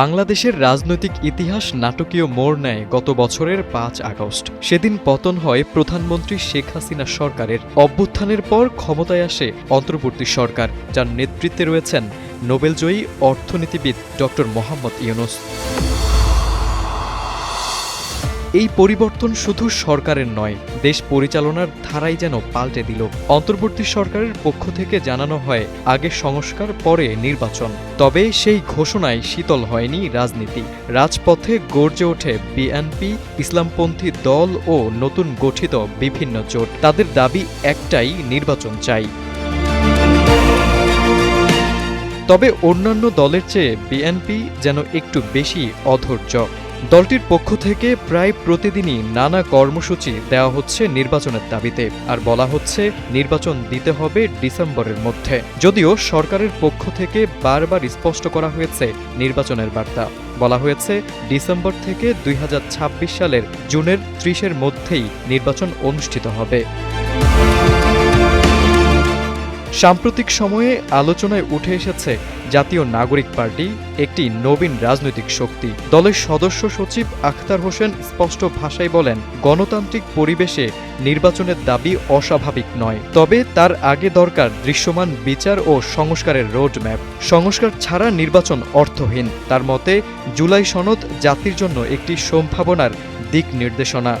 বাংলাদেশের রাজনৈতিক ইতিহাস নাটকীয় মোড় নেয় গত বছরের পাঁচ আগস্ট। সেদিন পতন হয় প্রধানমন্ত্রী শেখ হাসিনা সরকারের। অভ্যুত্থানের পর ক্ষমতায় আসে অন্তর্বর্তী সরকার, যার নেতৃত্বে রয়েছেন নোবেলজয়ী অর্থনীতিবিদ ডক্টর মোহাম্মদ ইউনুস। এই পরিবর্তন শুধু সরকারের নয়, দেশ পরিচালনার ধারাই যেন পাল্টে দিল। অন্তর্বর্তী সরকারের পক্ষ থেকে জানানো হয়, আগে সংস্কার, পরে নির্বাচন। তবে সেই ঘোষণায় শীতল হয়নি রাজনীতি। রাজপথে গর্জে ওঠে বিএনপি, ইসলামপন্থী দল ও নতুন গঠিত বিভিন্ন জোট। তাদের দাবি একটাই, নির্বাচন চাই। তবে অন্যান্য দলের চেয়ে বিএনপি যেন একটু বেশি অধৈর্য। দলটির পক্ষ থেকে প্রায় প্রতিদিনই নানা কর্মসূচি দেওয়া হচ্ছে নির্বাচনের দাবিতে আর বলা হচ্ছে নির্বাচন দিতে হবে ডিসেম্বরের মধ্যে। যদিও সরকারের পক্ষ থেকে বারবার স্পষ্ট করা হয়েছে নির্বাচনের বার্তা। বলা হয়েছে, ডিসেম্বর থেকে দুই হাজার ছাব্বিশ সালের জুনের ত্রিশের মধ্যেই নির্বাচন অনুষ্ঠিত হবে। সাম্প্রতিক সময়ে আলোচনায় উঠে এসেছে জাতীয় নাগরিক পার্টি, একটি নবীন রাজনৈতিক শক্তি। দলের সদস্য সচিব আখতার হোসেন স্পষ্ট ভাষায় বলেন, গণতান্ত্রিক পরিবেশে নির্বাচনের দাবি অস্বাভাবিক নয়। তবে তার আগে দরকার দৃশ্যমান বিচার ও সংস্কারের রোডম্যাপ। সংস্কার ছাড়া নির্বাচন অর্থহীন। তার মতে, জুলাই সনদ জাতির জন্য একটি সম্ভাবনার দিক নির্দেশনা।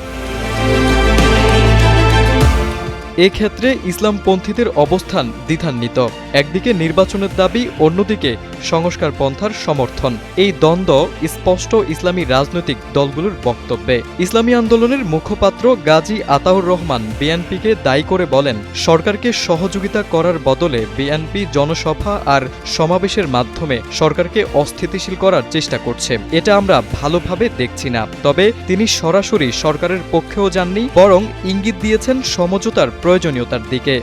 এক্ষেত্রে ইসলামপন্থীদের অবস্থান দ্বিধান্বিত। একদিকে নির্বাচনের দাবি, অন্যদিকে সংস্কার পন্থার সমর্থন। এই দ্বন্দ্ব স্পষ্ট ইসলামী রাজনৈতিক দলগুলোর বক্তব্যে। ইসলামী আন্দোলনের মুখপাত্র গাজী আতাউর রহমান বিএনপিকে দায়ী করে বলেন, সরকারকে সহযোগিতা করার বদলে বিএনপি জনসভা আর সমাবেশের মাধ্যমে সরকারকে অস্থিতিশীল করার চেষ্টা করছে। এটা আমরা ভালোভাবে দেখছি না। তবে তিনি সরাসরি সরকারের পক্ষেও যাননি, বরং ইঙ্গিত দিয়েছেন সমঝোতার প্রয়োজনীয়তার দিকে।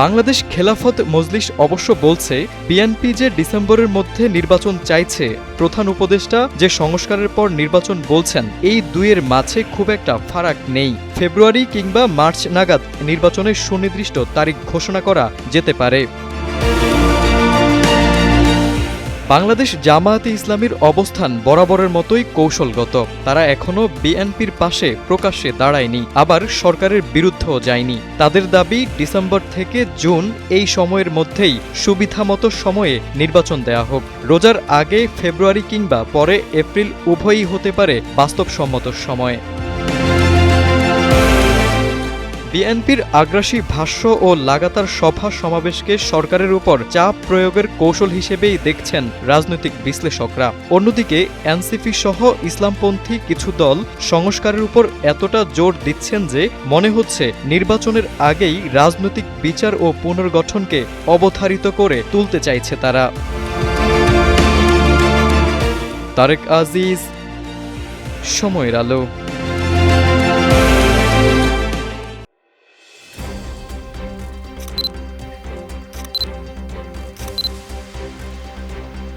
বাংলাদেশ খেলাফত মজলিস অবশ্য বলছে বিএনপি যে ডিসেম্বরের মধ্যে নির্বাচন চাইছে, প্রধান উপদেষ্টা যে সংস্কারের পর নির্বাচন বলছেন, এই দুয়ের মাঝে খুব একটা ফারাক নেই। ফেব্রুয়ারি কিংবা মার্চ নাগাদ নির্বাচনের সুনির্দিষ্ট তারিখ ঘোষণা করা যেতে পারে। বাংলাদেশ জামায়াতে ইসলামীর অবস্থান বরাবরের মতোই কৌশলগত। তারা এখনও বিএনপির পাশে প্রকাশ্যে দাঁড়ায়নি, আবার সরকারের বিরুদ্ধেও যায়নি। তাদের দাবি, ডিসেম্বর থেকে জুন এই সময়ের মধ্যেই সুবিধামতো সময়ে নির্বাচন দেয়া হোক। রোজার আগে ফেব্রুয়ারি কিংবা পরে এপ্রিল উভয়ই হতে পারে বাস্তবসম্মত সময়। বিএনপির আগ্রাসী ভাষ্য ও লাগাতার সভা সমাবেশকে সরকারের উপর চাপ প্রয়োগের কৌশল হিসেবেই দেখছেন রাজনৈতিক বিশ্লেষকরা। অন্যদিকে, এনসিপি সহ ইসলামপন্থী কিছু দল সংস্কারের উপর এতটা জোর দিচ্ছেন যে মনে হচ্ছে নির্বাচনের আগেই রাজনৈতিক বিচার ও পুনর্গঠনকে অবধারিত করে তুলতে চাইছে তারা। তারেক আজিজ, সময়ের আলো।